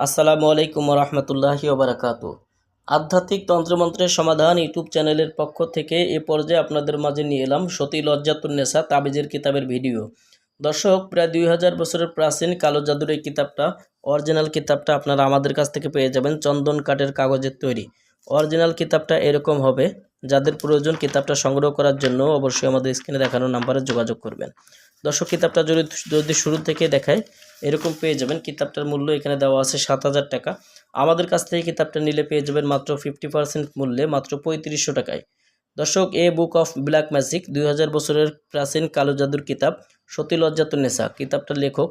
আসসালামু আলাইকুম রহমতুল্লাহি ওবরাকাতু। আধ্যাত্মিক তন্ত্রমন্ত্রের সমাধান ইউটিউব চ্যানেলের পক্ষ থেকে এ পর্যায়ে আপনাদের মাঝে নিয়ে এলাম সতী লজ্জাতুন্নেসা তাবিজের কিতাবের ভিডিও। দর্শক, প্রায় দুই হাজার বছরের প্রাচীন কালো জাদুর এই কিতাবটা, অরিজিনাল কিতাবটা আপনারা আমাদের কাছ থেকে পেয়ে যাবেন চন্দন কাঠের কাগজের তৈরি। অরিজিনাল কিতাবটা এরকম হবে যাদের প্রয়োজন কিতাবটা সংগ্রহ করার জন্য অবশ্যই আমাদের স্ক্রিনে দেখানো নাম্বারে যোগাযোগ করবেন। দর্শক, কিতাবটা যদি যদি শুরু থেকে দেখায়, এরকম পেয়ে যাবেন। কিতাবটার মূল্য এখানে দেওয়া আছে সাত হাজার টাকা। আমাদের কাছ থেকে কিতাবটা নিলে পেয়ে যাবেন মাত্র ফিফটি পার্সেন্ট মূল্যে, মাত্র পঁয়ত্রিশশো টাকায়। দর্শক, a book of black magic, দুই হাজার বছরের প্রাচীন কালো জাদুর কিতাব, সতী লজ্জাতুন্নেসা কিতাবটার লেখক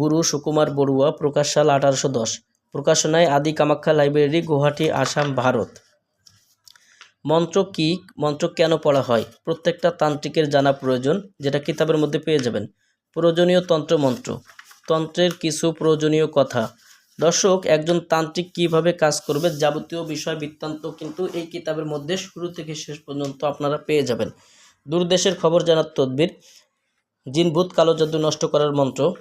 গুরু সুকুমার বড়ুয়া, প্রকাশ সাল আঠারোশো দশ। প্রকাশনায় আদি কামাখ্যা লাইব্রেরি, গুয়াহাটি, আসাম, ভারত। মন্ত্র কি? মন্ত্র কেন পড়া হয়? প্রত্যেকটা তান্ত্রিকের জানা প্রয়োজন, যেটা কিতাবের মধ্যে পেয়ে যাবেন। প্রয়োজনীয় তন্ত্র মন্ত্র। তন্ত্রের কিছু প্রয়োজনীয় কথা। দর্শক, একজন তান্ত্রিক কীভাবে কাজ করবে যাবতীয় বিষয় বৃত্তান্ত কিন্তু এই কিতাবের মধ্যে শুরু থেকে শেষ পর্যন্ত আপনারা পেয়ে যাবেন। দূরদেশের খবর জানার তদবির জিন ভূত কালো জাদু নষ্ট করার মন্ত্র।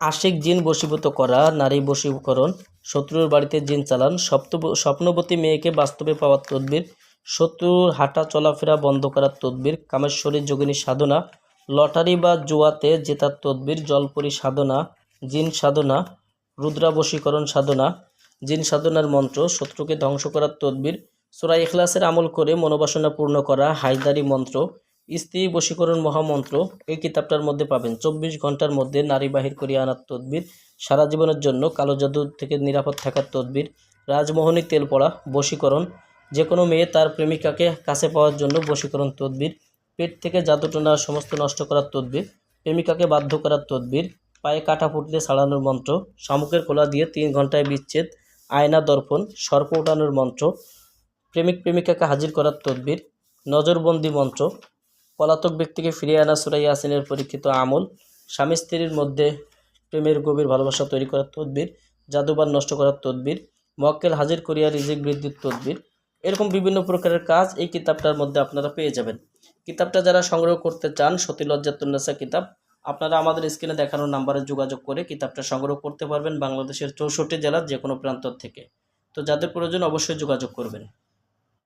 আশিক জিন বশীভূত করা, নারী বশীকরণ, শত্রুর বাড়িতে জিন চালান সপ্ত স্বপ্নবতী মেয়েকে বাস্তবে পাওয়ার তদবির, শত্রুর হাঁটা চলাফেরা বন্ধ করার তদবির, কামেশ্বরী যোগিনী সাধনা, লটারি বা জুয়াতে জেতার তদবির, জলপরি সাধনা, জিন সাধনা রুদ্রাবশীকরণ সাধনা, জিন সাধনার মন্ত্র, শত্রুকে ধ্বংস করার তদবির সুরাই ইখলাসের আমল করে মনোবাসনা পূর্ণ করা, হায়দারি মন্ত্র স্ত্রী বশীকরণ মহামন্ত্র এই কিতাবটার মধ্যে পাবেন। চব্বিশ ঘণ্টার মধ্যে নারী বাহির করিয়ে আনার তদবির, সারা জীবনের জন্য কালো জাদু থেকে নিরাপদ থাকার তদবির, রাজমোহনী তেল পড়া, বশীকরণ যে কোনো মেয়ে তার প্রেমিকাকে কাছে পাওয়ার জন্য বশীকরণ তদবির, পেট থেকে জাদুটনা সমস্ত নষ্ট করার তদবির, প্রেমিকাকে বাধ্য করার তদবির, পায়ে কাটা ফুটলে ছাড়ানোর মন্ত্র, শামুকের কোলা দিয়ে তিন ঘন্টায় বিচ্ছেদ, আয়না দর্পণ, সর্প ওঠানোর মন্ত্র, প্রেমিক প্রেমিকাকে হাজির করার তদবির, নজরবন্দি মন্ত্র পলাতক ব্যক্তিকে ফিরিয়ে আনা সুরাই ইয়াসিনের পরীক্ষিত আমল, স্বামী স্ত্রীর মধ্যে প্রেমের গভীর ভালোবাসা তৈরি করার তদবির জাদুবান নষ্ট করার তদবির, মক্কেল হাজির করিয়া রিজিক বৃদ্ধির তদবির, এরকম বিভিন্ন প্রকারের কাজ এই কিতাবটার মধ্যে আপনারা পেয়ে যাবেন। কিতাবটা যারা সংগ্রহ করতে চান, সতী লজ্জাতুন্নেসা কিতাব, আপনারা আমাদের স্ক্রিনে দেখানো নাম্বারে যোগাযোগ করে কিতাবটা সংগ্রহ করতে পারবেন বাংলাদেশের চৌষট্টি জেলার যে কোনো প্রান্ত থেকে। তো যাদের প্রয়োজন অবশ্যই যোগাযোগ করবেন।